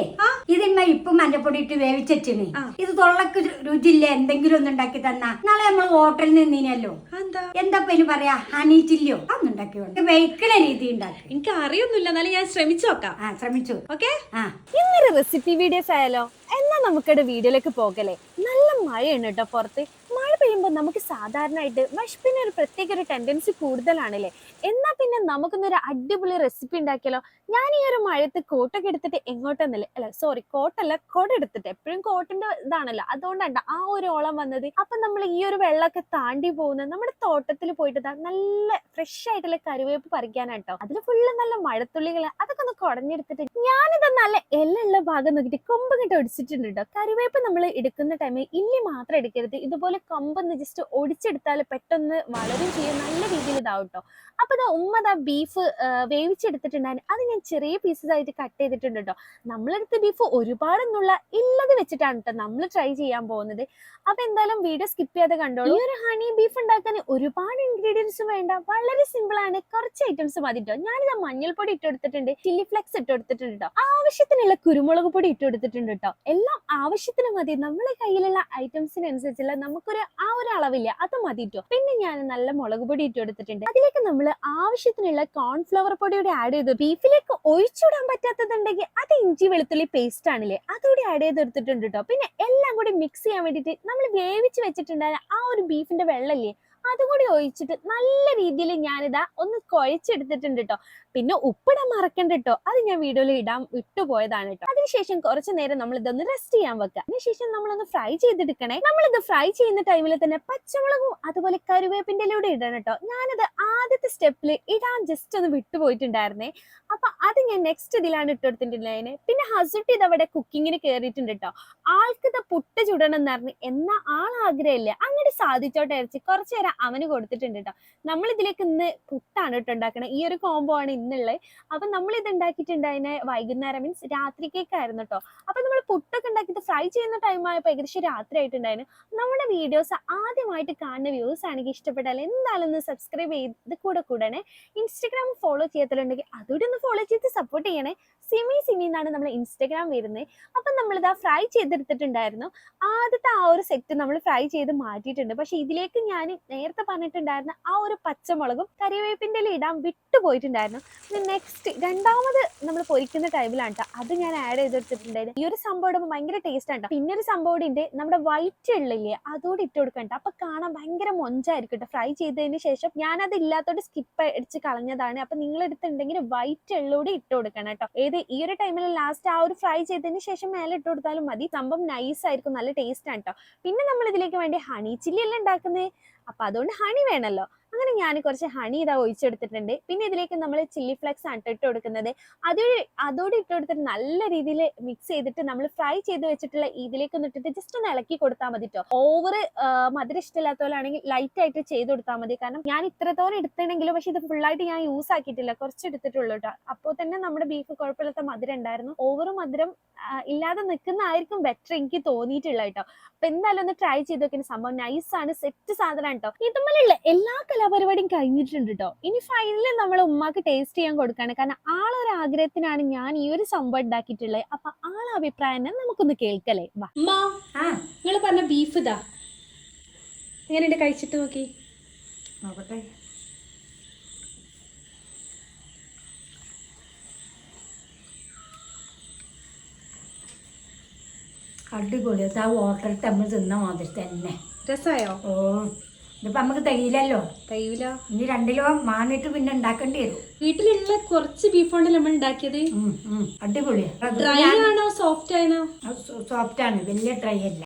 അതല്ലേ ഇതിമ്മ ഇപ്പം മഞ്ഞപ്പൊടി ഇട്ട് വേവിച്ചിന് ഇത് തൊള്ളക്ക് രുചിയില്ല? എന്തെങ്കിലും ഒന്ന് ഉണ്ടാക്കി തന്നാ. നാളെ നമ്മൾ ഹോട്ടലിൽ നിന്നിനല്ലോ എന്താ? എന്താ ഇനി പറയാ? ഹണി ചില്ലിയോ അന്നുണ്ടാക്കി വെയ്ക്കണ രീതി ഉണ്ടാക്കി. എനിക്ക് അറിയൊന്നുമില്ല. എന്നാലും ഞാൻ ശ്രമിച്ചു നോക്കാം. ആ ശ്രമിച്ചു. ഓക്കെ? ആ. ഇന്നൊരു റെസിപ്പി വീഡിയോസ് ആയാലോ? എന്നാ നമുക്കടെ വീഡിയോയിലേക്ക് പോകലേ നല്ല മഴയാണ് കേട്ടോ പുറത്ത്. മഴ പെയ്യുമ്പോൾ നമുക്ക് സാധാരണയായിട്ട് വിശപ്പിന് ഒരു പ്രത്യേക ഒരു ടെൻഡൻസി കൂടുതലാണല്ലേ? എന്നാൽ പിന്നെ നമുക്കൊന്നൊരു അടിപൊളി റെസിപ്പി ഉണ്ടാക്കിയാലോ? ഞാൻ ഈ ഒരു മഴയത്ത് കോട്ടൊക്കെ എടുത്തിട്ട് എങ്ങോട്ടെന്നല്ലേ? അല്ല സോറി കോട്ടല്ല കൊട എടുത്തിട്ട്. എപ്പോഴും കോട്ടിന്റെ ഇതാണല്ലോ. അതുകൊണ്ടാണ് ആ ഒരു ഓളം വന്നത്. അപ്പൊ നമ്മൾ ഈ ഒരു വെള്ളമൊക്കെ താണ്ടി പോകുന്നത് നമ്മുടെ തോട്ടത്തിൽ പോയിട്ട് നല്ല ഫ്രഷ് ആയിട്ടുള്ള കറിവേപ്പ് പറിക്കാനാട്ടോ. അതിൽ ഫുള്ള് നല്ല മഴത്തുള്ളികൾ അതൊക്കെ ഒന്ന് കുടഞ്ഞെടുത്തിട്ട് ഞാനിത് നല്ല എല്ലുള്ള ഭാഗം നോക്കിയിട്ട് കൊമ്പ് കിട്ടി ഒടിച്ചിട്ടുണ്ട് കേട്ടോ കറിവേപ്പ് നമ്മൾ എടുക്കുന്ന ടൈമിൽ ഇല്ലി മാത്രം എടുക്കരുത്. ഇതുപോലെ കൊമ്പൊന്ന് ജസ്റ്റ് ഒടിച്ചെടുത്താൽ പെട്ടെന്ന് വളരും ചെയ്യും നല്ല രീതിയിൽ ഇതാവും കേട്ടോ അപ്പൊ ഇതാ ഉമ്മ ദാ ബീഫ് വേവിച്ചെടുത്തിട്ടുണ്ടായിരുന്നു. അത് ഞാൻ ചെറിയ പീസസ് ആയിട്ട് കട്ട് ചെയ്തിട്ടുണ്ട് കേട്ടോ നമ്മളെടുത്ത് ബീഫ് ഒരുപാടൊന്നുള്ള ഇല്ലത് വെച്ചിട്ടാണ് കേട്ടോ നമ്മൾ ട്രൈ ചെയ്യാൻ പോകുന്നത്. അപ്പൊ എന്തായാലും വീഡിയോ സ്കിപ്പ് ചെയ്യാതെ കണ്ടോളൂ. ഈ ഒരു ഹണി ബീഫ് ഉണ്ടാക്കാൻ ഒരുപാട് ഇൻഗ്രീഡിയൻസ് വേണ്ട. വളരെ സിമ്പിൾ ആണ്. കുറച്ച് ഐറ്റംസ് മതി കേട്ടോ ഞാനിത് മഞ്ഞൾപ്പൊടി ഇട്ട് കൊടുത്തിട്ടുണ്ട്. ചില്ലി ഫ്ലെക്സ് ഇട്ട് കൊടുത്തിട്ടുണ്ട് കേട്ടോ ആവശ്യത്തിനുള്ള കുരുമുളക് പൊടി ഇട്ട് കൊടുത്തിട്ടുണ്ട് കേട്ടോ എല്ലാം ആവശ്യത്തിന് മതി. നമ്മളെ കയ്യിലുള്ള ഐറ്റംസിനനുസരിച്ചുള്ള നമുക്കൊരു ആ ഒരു അളവില്ല അത് മതിട്ടോ പിന്നെ ഞാൻ നല്ല മുളക് പൊടി ഇട്ട് കൊടുത്തിട്ടുണ്ട്. അതിലേക്ക് നമ്മൾ ആവശ്യത്തിനുള്ള കോൺഫ്ലവർ പൊടിയോടെ ആഡ് ചെയ്തു. ബീഫിലേക്ക് ഒഴിച്ചുവിടാൻ പറ്റാത്തതുണ്ടെങ്കിൽ അത് ഇഞ്ചി വെളുത്തുള്ളി പേസ്റ്റ് ആണല്ലേ? അതുകൂടി ആഡ് ചെയ്തെടുത്തിട്ടുണ്ട് കേട്ടോ പിന്നെ എല്ലാം കൂടി മിക്സ് ചെയ്യാൻ വേണ്ടിയിട്ട് നമ്മൾ വേവിച്ച് വെച്ചിട്ടുണ്ടായ ആ ഒരു ബീഫിന്റെ വെള്ളമില്ലേ അതുകൂടി ഒഴിച്ചിട്ട് നല്ല രീതിയിൽ ഞാനിതാ ഒന്ന് കുഴച്ചെടുത്തിട്ടുണ്ട് കേട്ടോ പിന്നെ ഉപ്പിടാൻ മറക്കണ്ട കേട്ടോ അത് ഞാൻ വീഡിയോയിൽ ഇടാൻ വിട്ടുപോയതാണ് കേട്ടോ അതിനുശേഷം കുറച്ചു നേരം നമ്മൾ ഇതൊന്ന് റെസ്റ്റ് ചെയ്യാൻ വെക്കുക അതിനുശേഷം നമ്മളൊന്ന് ഫ്രൈ ചെയ്തെടുക്കണേ. നമ്മളിത് ഫ്രൈ ചെയ്യുന്ന ടൈമിൽ തന്നെ പച്ചമുളകും അതുപോലെ കരുവേപ്പിന്റെ കൂടെ ഇടണം കേട്ടോ ഞാനത് ആദ്യത്തെ സ്റ്റെപ്പിൽ ഇടാൻ ജസ്റ്റ് ഒന്ന് വിട്ടുപോയിട്ടുണ്ടായിരുന്നേ. അപ്പൊ അത് ഞാൻ നെക്സ്റ്റ് ഇതിലാണ് ഇട്ടെടുത്തിട്ടുണ്ടായിരുന്നെ. പിന്നെ ഹസുട്ടി ഇത് അവിടെ കുക്കിങ്ങിന് കയറിയിട്ടുണ്ട് കേട്ടോ ആൾക്ക് ഇത് പുട്ട് ചുടണം എന്ന് പറഞ്ഞ് എന്നാ ആൾ ആഗ്രഹമില്ല അങ്ങനെ സാധിച്ചോട്ടെ ഇറച്ചി കുറച്ചു നേരം അവന് കൊടുത്തിട്ടുണ്ട് കേട്ടോ നമ്മൾ ഇതിലേക്ക് ഇന്ന് പുട്ടാണ് കേട്ടോ ഉണ്ടാക്കണത് ഈ ഒരു കോംബോ ആണ് ഇന്നുള്ളത് അപ്പൊ നമ്മൾ ഇത് ഉണ്ടാക്കിയിട്ടുണ്ടായിരുന്നെ വൈകുന്നേരം മീൻസ് രാത്രിക്കേക്കായിരുന്നു കേട്ടോ അപ്പൊ നമ്മൾ പുട്ടൊക്കെ ഉണ്ടാക്കിയിട്ട് ഫ്രൈ ചെയ്യുന്ന ടൈം ആയപ്പോൾ ഏകദേശം രാത്രി ആയിട്ടുണ്ടായിരുന്നു നമ്മുടെ വീഡിയോസ് ആദ്യമായിട്ട് കാണുന്ന വ്യൂസ് ആണെങ്കിൽ ഇഷ്ടപ്പെട്ടാൽ എന്തായാലും ഒന്ന് സബ്സ്ക്രൈബ് ചെയ്ത് കൂടെ കൂടണേ. ഇൻസ്റ്റഗ്രാം ഫോളോ ചെയ്യത്തിലുണ്ടെങ്കിൽ അതുകൂടി ഒന്ന് ഫോളോ ചെയ്ത് സപ്പോർട്ട് ചെയ്യണേ. സിമി സിമി എന്നാണ് നമ്മൾ ഇൻസ്റ്റഗ്രാം വരുന്നത് അപ്പം നമ്മളിത് ആ ഫ്രൈ ചെയ്തെടുത്തിട്ടുണ്ടായിരുന്നു. ആദ്യത്തെ ആ ഒരു സെറ്റ് നമ്മൾ ഫ്രൈ ചെയ്ത് മാറ്റിയിട്ടുണ്ട്. പക്ഷെ ഇതിലേക്ക് ഞാൻ നേരത്തെ പറഞ്ഞിട്ടുണ്ടായിരുന്ന ആ ഒരു പച്ചമുളകും കറിവേപ്പിന്റെ ഇടാൻ വിട്ടുപോയിട്ടുണ്ടായിരുന്നു പിന്നെ നെക്സ്റ്റ് രണ്ടാമത് നമ്മൾ പൊരിക്കുന്ന ടൈമിലാണ് കേട്ടോ അത് ഞാൻ ആഡ് ചെയ്തെടുത്തിട്ടുണ്ടായിരുന്നു. ഈ ഒരു സംഭവം ഇടുമ്പോൾ ഭയങ്കര ടേസ്റ്റ് ആണ്. പിന്നെ ഒരു സംഭവം നമ്മുടെ വൈറ്റ് ഉള്ളില്ലേ അതോട് ഇട്ട് കൊടുക്കണ്ട അപ്പൊ കാണാൻ ഭയങ്കര മൊഞ്ചായിരിക്കും കേട്ടോ ഫ്രൈ ചെയ്തതിന് ശേഷം ഞാനത് ഇല്ലാത്തോട് സ്കിപ്പ് അടിച്ച് കളഞ്ഞതാണ്. അപ്പൊ നിങ്ങൾ എടുത്തിട്ടുണ്ടെങ്കിൽ വൈറ്റ് എള്ളൂടെ ഇട്ട് കൊടുക്കണം കേട്ടോ ഏത് ഈ ഒരു ടൈമിൽ ലാസ്റ്റ് ആ ഒരു ഫ്രൈ ചെയ്തതിന് ശേഷം മേലെ ഇട്ട് കൊടുത്താലും മതി. സംഭവം നൈസ് ആയിരിക്കും. നല്ല ടേസ്റ്റ് ആണ് കേട്ടോ പിന്നെ നമ്മൾ ഇതിലേക്ക് വേണ്ടി ഹണി ചില്ലി അല്ലേ ഉണ്ടാക്കുന്നത് അപ്പൊ അതുകൊണ്ട് ഹണി വേണമല്ലോ അങ്ങനെ ഞാൻ കുറച്ച് ഹണി ഇതാ ഒഴിച്ചെടുത്തിട്ടുണ്ട്. പിന്നെ ഇതിലേക്ക് നമ്മൾ ചില്ലി ഫ്ലെക്സ് ആണ് ട്ടോ ഇട്ട് കൊടുക്കുന്നത് അത് അതോടെ ഇട്ട് കൊടുത്തിട്ട് നല്ല രീതിയിൽ മിക്സ് ചെയ്തിട്ട് നമ്മൾ ഫ്രൈ ചെയ്ത് വെച്ചിട്ടുള്ള ഇതിലേക്ക് ഇട്ടിട്ട് ജസ്റ്റ് ഒന്ന് ഇളക്കി കൊടുത്താൽ മതി കേട്ടോ ഓവർ മധുരം ഇഷ്ടമില്ലാത്ത പോലെ ആണെങ്കിൽ ലൈറ്റ് ആയിട്ട് ചെയ്ത് കൊടുത്താൽ മതി. കാരണം ഞാൻ ഇത്രത്തോളം എടുത്തിട്ടുണ്ടെങ്കിലും പക്ഷെ ഇത് ഫുള്ളായിട്ട് ഞാൻ യൂസ് ആക്കിയിട്ടില്ല. കുറച്ച് എടുത്തിട്ടുള്ളൂ കേട്ടോ അപ്പോൾ തന്നെ നമ്മുടെ ബീഫ് കുഴപ്പമില്ലാത്ത മധുരം ഉണ്ടായിരുന്നു. ഓവർ മധുരം ഇല്ലാതെ നിൽക്കുന്നതായിരിക്കും ബെറ്റർ എനിക്ക് തോന്നിയിട്ടുള്ള കേട്ടോ അപ്പൊ എന്തായാലും ഒന്ന് ട്രൈ ചെയ്ത് നോക്കിയ. സംഭവം നൈസ് ആണ്. സെറ്റ് സാധനം കേട്ടോ ഇതുമല്ലുള്ള എല്ലാ കലാപരിപാടിയും കഴിഞ്ഞിട്ടുണ്ട് കേട്ടോ ഇനി ഫൈനലി നമ്മൾ ഉമ്മാക്ക് ടേസ്റ്റ് ചെയ്യാൻ കൊടുക്കാണ്. കാരണം ആളൊരു ആഗ്രഹത്തിനാണ് ഞാൻ ഈ ഒരു സംഭവം ഉണ്ടാക്കിയിട്ടുള്ളത്. അപ്പൊ ആളെ അഭിപ്രായം നമുക്കൊന്ന് കേൾക്കലേ. ആ നിങ്ങൾ പറഞ്ഞ ബീഫ് ഇതാ. എങ്ങനെയുണ്ട് കഴിച്ചിട്ട് നോക്കി? നോക്കട്ടെ. അടിപൊളി. അത് ആ ഹോട്ടലിൽ നമ്മൾ തിന്ന മാതിരി തന്നെ. രസമായോ ഓ. ഇതിപ്പോ നമുക്ക് തൈലല്ലോ തൈല ഇനി രണ്ട് കിലോ മാന്നിട്ട് പിന്നെ ഉണ്ടാക്കേണ്ടി വരും. വീട്ടിലുള്ള കുറച്ച് ബീഫ് നമ്മൾ ഉണ്ടാക്കിയത്. ഡ്രൈ ആണോ സോഫ്റ്റ് ആണോ? സോഫ്റ്റ് ആണ്. വലിയ ഡ്രൈ അല്ല.